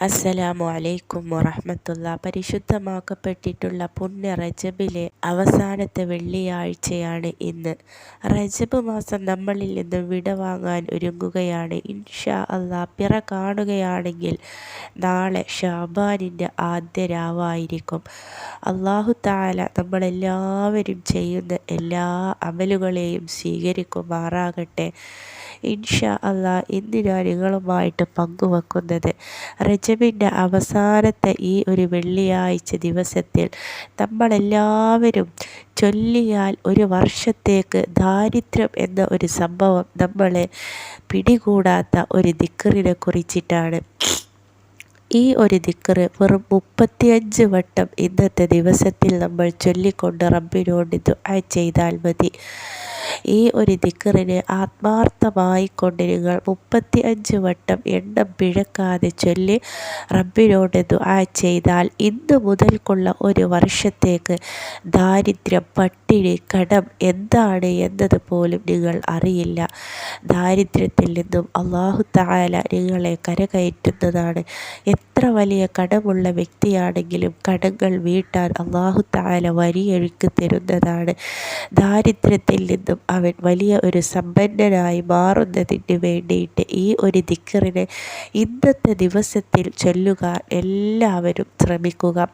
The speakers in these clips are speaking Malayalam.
അസ്സലാമു അലൈക്കും വറഹമത്തുള്ള. പരിശുദ്ധമാക്കപ്പെട്ടിട്ടുള്ള പുണ്യ റജബിലെ അവസാനത്തെ വെള്ളിയാഴ്ചയാണ് ഇന്ന്. റജബ് മാസം നമ്മളിൽ നിന്ന് വിടവാങ്ങാൻ ഒരുങ്ങുകയാണ്. ഇൻഷാ അള്ളാ പിറ കാണുകയാണെങ്കിൽ നാളെ ഷാബാനിന്റെ ആദ്യ രാവായിരിക്കും. അള്ളാഹു താല നമ്മളെല്ലാവരും ചെയ്യുന്ന എല്ലാ അമലുകളെയും സ്വീകരിക്കുമാറാകട്ടെ. ഇൻഷാ അള്ളാ ഇന്ന് ഞാൻ നിങ്ങളുമായിട്ട് പങ്കുവെക്കുന്നത്. റജബിന്റെ അവസാനത്തെ ഈ ഒരു വെള്ളിയാഴ്ച ദിവസത്തിൽ നമ്മളെല്ലാവരും ചൊല്ലിയാൽ ഒരു വർഷത്തേക്ക് ദാരിദ്ര്യം എന്ന ഒരു സംഭവം നമ്മളെ പിടികൂടാത്ത ഒരു ദിക്കറിനെ കുറിച്ചിട്ടാണ്. ഈ ഒരു ദിക്കറ് വെറും മുപ്പത്തിയഞ്ച് വട്ടം ഇന്നത്തെ ദിവസത്തിൽ നമ്മൾ ചൊല്ലിക്കൊണ്ട് റബ്ബിനോട് ദുആ ചെയ്താൽ മതി. ഈ ഒരു ദിക്കറിനെ ആത്മാർത്ഥമായി കൊണ്ട് നിങ്ങൾ മുപ്പത്തി അഞ്ച് വട്ടം എണ്ണം പിഴക്കാതെ ചൊല്ലി റബ്ബിനോട് ദുആ ചെയ്താൽ ഇന്ന് മുതൽക്കുള്ള ഒരു വർഷത്തേക്ക് ദാരിദ്ര്യം പട്ടിണി കടം എന്താണ് എന്നത് പോലും നിങ്ങൾ അറിയില്ല. ദാരിദ്ര്യത്തിൽ നിന്നും അള്ളാഹു താല നിങ്ങളെ കരകയറ്റുന്നതാണ്. എത്ര വലിയ കടമുള്ള വ്യക്തിയാണെങ്കിലും കടങ്ങൾ വീട്ടാൻ അള്ളാഹു താല വരിയൊഴുക്കി തരുന്നതാണ്. ദാരിദ്ര്യത്തിൽ നിന്നും അവൻ വലിയ ഒരു സമ്പന്നനായി മാറുന്നതിന് വേണ്ടിയിട്ട് ഈ ഒരു ദിക്കറിനെ ഇന്നത്തെ ദിവസത്തിൽ ചൊല്ലുക എല്ലാവരും ശ്രമിക്കുക.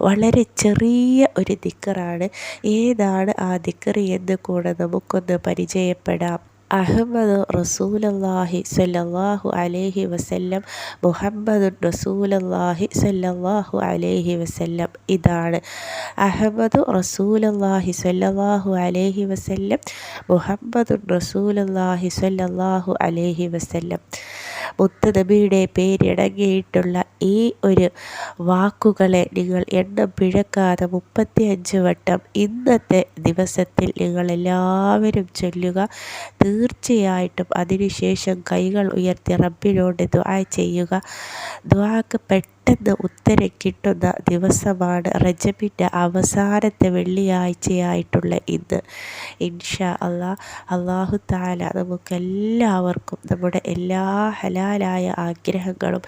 വളരെ ചെറിയ ഒരു ദിക്കറാണ്. ഏതാണ് ആ ദിക്കറി എന്ന് കൂടെ നമുക്കൊന്ന് പരിചയപ്പെടാം. അഹമ്മദ് റസൂലല്ലാഹി സല്ലല്ലാഹു അലൈഹി വസല്ലം മുഹമ്മദ് റസൂലല്ലാഹി സല്ലല്ലാഹു അലൈഹി വസല്ലം ഇതാണ്. അഹമ്മദ് റസൂലല്ലാഹി സല്ലല്ലാഹു അലൈഹി വസല്ലം മുഹമ്മദ് റസൂലല്ലാഹി സല്ലല്ലാഹു അലൈഹി വസല്ലം. മുത്തനബിയുടെ പേരടങ്ങിയിട്ടുള്ള ഈ ഒരു വാക്കുകളെ നിങ്ങൾ എണ്ണം പിഴക്കാതെ മുപ്പത്തി അഞ്ച് വട്ടം ഇന്നത്തെ ദിവസത്തിൽ നിങ്ങൾ എല്ലാവരും ചൊല്ലുക. തീർച്ചയായിട്ടും അതിനുശേഷം കൈകൾ ഉയർത്തി റബ്ബിനോട് ദുആ ചെയ്യുക. ദുആക്ക് പെട്ടെന്ന് ഉത്തരം കിട്ടുന്ന ദിവസമാണ് റജബിന്റെ അവസാനത്തെ വെള്ളിയാഴ്ചയായിട്ടുള്ള ഇന്ന്. ഇൻഷാ അള്ളാ അള്ളാഹു താല നമുക്കെല്ലാവർക്കും നമ്മുടെ എല്ലാ ഹലാലായ ആഗ്രഹങ്ങളും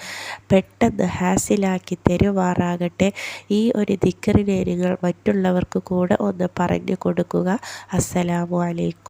പെട്ടെന്ന് ഹാസിലാക്കി തരുമാറാകട്ടെ. ഈ ഒരു ദിക്കറിനെ നിങ്ങൾ മറ്റുള്ളവർക്ക് കൂടെ ഒന്ന് പറഞ്ഞു കൊടുക്കുക. അസ്സലാമു അലൈക്കും.